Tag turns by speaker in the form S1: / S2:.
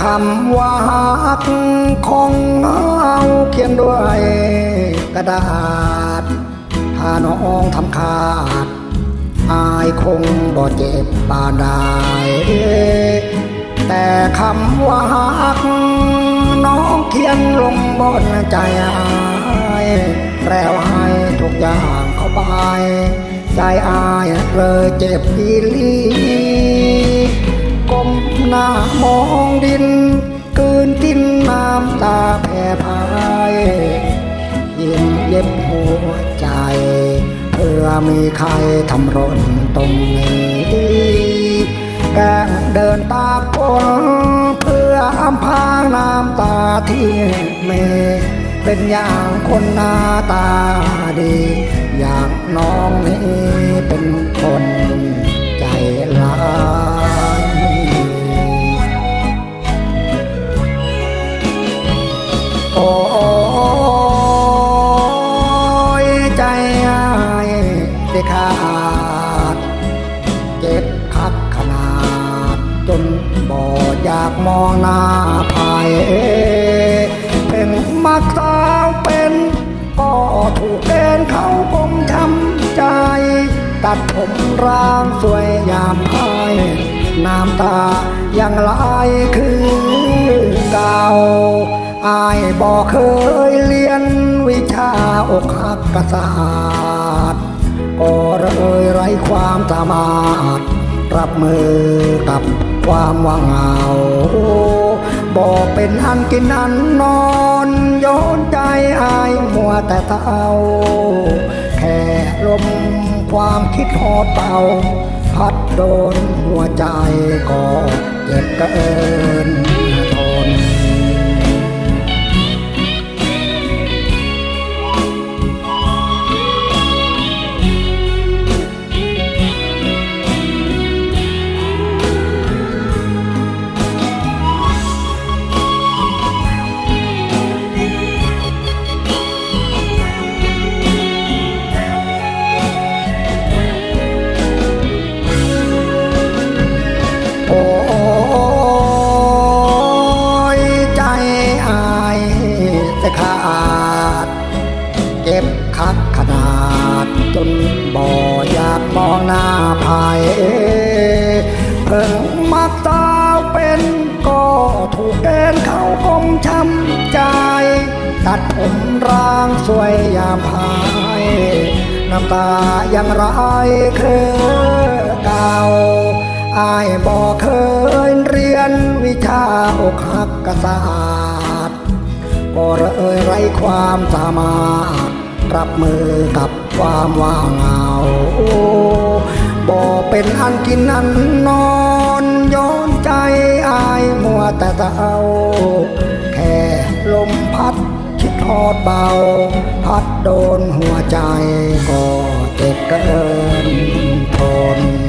S1: คำวักของเอาเขียนด้วยกระดาษ ถ้าน้องทำขาด อายคงบ่เจ็บปานใดแต่คำว่าหัก น้องเขียนลงบนใจอายแล้วให้ทุกอย่างเข้าไป ใจอายเลยเจ็บอีลี ก้มหน้ามองดินกืนกินน้ำตาแผ่พายยิ้มเย็บหัวใจ เพื่อมีใครทำรนตรงนี้แกเดินตากฝนเพื่ออำพรางน้ำตาที่เมเป็นอย่างคนหน้าตา ได้ขาด เจ็บคักขนาด จนบ่อยากมองหน้าภายเป็นมักสาวเป็นก็ถูกเกณฑ์เขาคมช้ำใจ ตัดผมร่างสวยยามพายน้ำตายังไหลคือเก่าอายบอกเคยเรียนวิชาอกหักกริย์ ก็เลยไร้ความสามารถ รับมือกับความว่างเหงาบอกเป็นอันกินอันนอนโยนใจอายมัวแต่เตาแค่ลมความคิดหอดเป่า พัดโดนหัวใจก็เจ็บเกิน สาวเป็นก็ถูกเกณฑ์เขาคมช้ำใจ ตัดผมร่างสวยยามพาย น้ำตายังไหลคือเก่าอายบอกเคยเรียนวิชาอกหักกษัตร์ก็เลยไรความสามารถ รับมือกับความว่างเหงาบอกเป็นอันกินอันนอน แต่จะเอา แค่ลมพัดคิดทอดเบา พัดโดนหัวใจก็เจ็บเกินทน